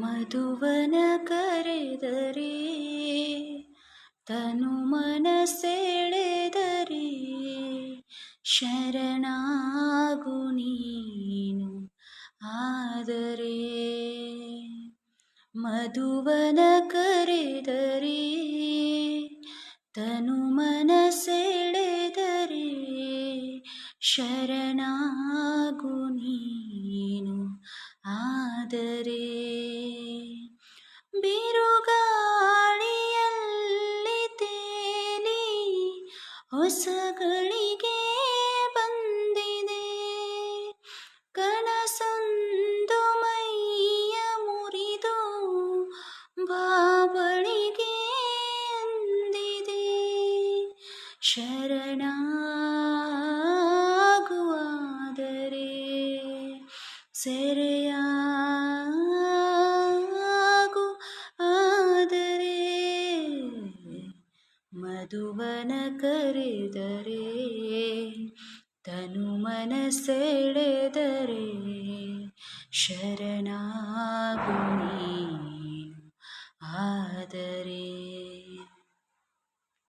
ಮಧುವನ ಕರೆದರೆ ತನು ಮನಸೆಳೆದರೆ ಶರಣಾಗು ನೀನು ಆದರೆ ಮಧುವನ ಕರೆದರೆ ತನು ಮನಸೆಳೆದರೆ ಶರಣಾಗು ನೀನು ಆದರೆ ಬಿರುಗಾಳಿಯಲ್ಲಿ ತೇಲಿ ಹೊಸಗಳಿಗೆ ಬಂದಿದೆ. ಕನಸೊಂದು ಮೈಯ ಮುರಿದು ಬಾಬಳಿಗೆ ಅಂದಿದೆ. ಶರಣ ಸೆರೆಯಾಗು ಮಧುವನ ಕರೆದರೆ ತನು ಮನಸ್ಸೆಳೆದರೆ ಶರಣಾಗುನಿ ಆದರೆ